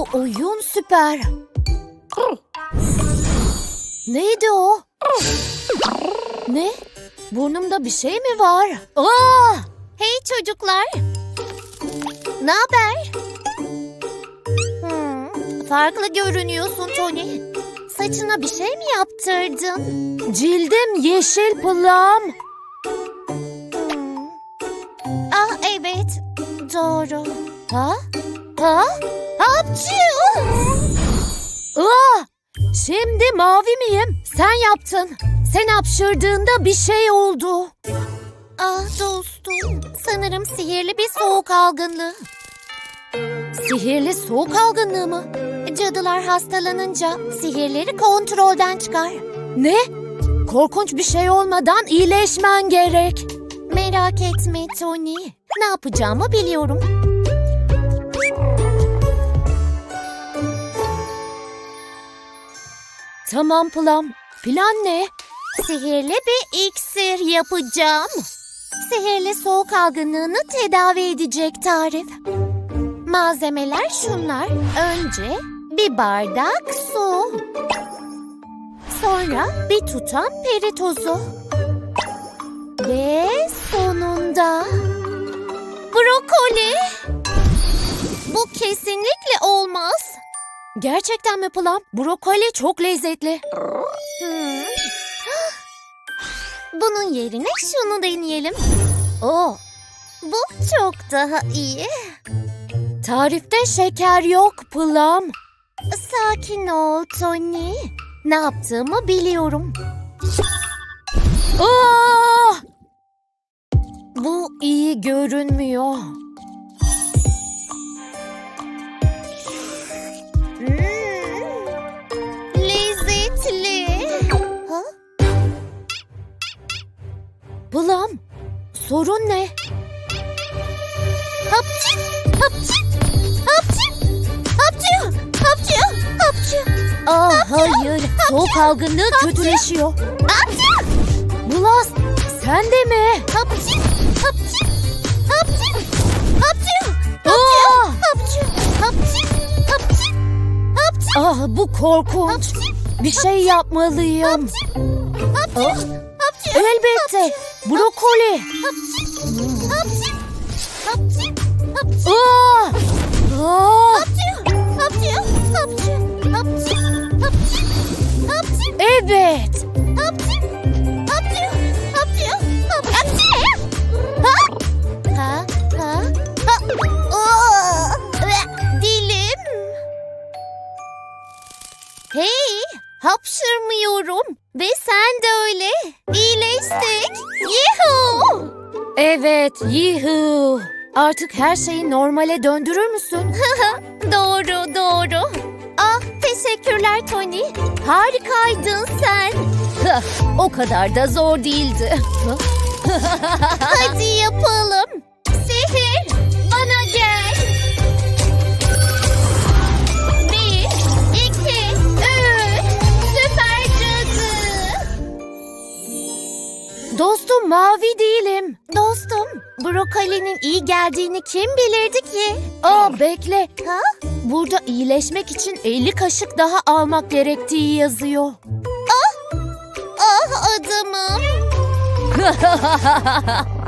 Bu oyun süper. Neydi o? Ne? Burnumda bir şey mi var? Aa! Hey çocuklar. Ne haber? Hmm, farklı görünüyorsun Tony. Saçına bir şey mi yaptırdın? Cildim yeşil pılam. Hmm. Ah evet, doğru. Ha? Ha? Hapçı! Aa! Şimdi mavi miyim? Sen yaptın. Sen hapşırdığında bir şey oldu. Ah dostum, sanırım sihirli bir soğuk algınlığı. Sihirli soğuk algınlığı mı? Cadılar hastalanınca sihirleri kontrolden çıkar. Ne? Korkunç bir şey olmadan iyileşmen gerek. Merak etme Tony. Ne yapacağımı biliyorum. Tamam Plum. Plan ne? Sihirli bir iksir yapacağım. Sihirli soğuk algınlığını tedavi edecek tarif. Malzemeler şunlar. Önce bir bardak su. Sonra bir tutam peri tozu. Ve sonunda brokoli. Bu kesinlikle. Gerçekten mi Plum? Brokoli çok lezzetli. Hmm. Bunun yerine şunu deneyelim. Oo, bu çok daha iyi. Tarifte şeker yok Plum. Sakin ol Tony. Ne yaptığımı biliyorum. Aa! Bu iyi görünmüyor. Bulam, sorun ne? Hapçı, hapçı, hapçı, hapçı, hapçı, hapçı. Aa, hayır, soğuk algınlığı kötüleşiyor. Hapçı! Bulas, sen de mi? Hapçı, hapçı, hapçı, hapçı, Aa! hapçı, hapçı, hapçı, hapçı. Ah, bu korkunç. Bir şey yapmalıyım. Hapçı, hapçı, Elbette. Brokoli. Hapçı, hapçı, hapçı, Aa! Evet. Hapşırmıyorum. Ve sen de öyle. İyileştik. Yuhu. Evet, yuhu. Artık her şeyi normale döndürür müsün? doğru, doğru. Ah, teşekkürler Tony. Harikaydın sen. o kadar da zor değildi. Hadi yapalım. Mavi değilim. Dostum, brokolinin iyi geldiğini kim bilirdi ki? Aa bekle. Ha? Burada iyileşmek için 50 kaşık daha almak gerektiği yazıyor. Ah adamım.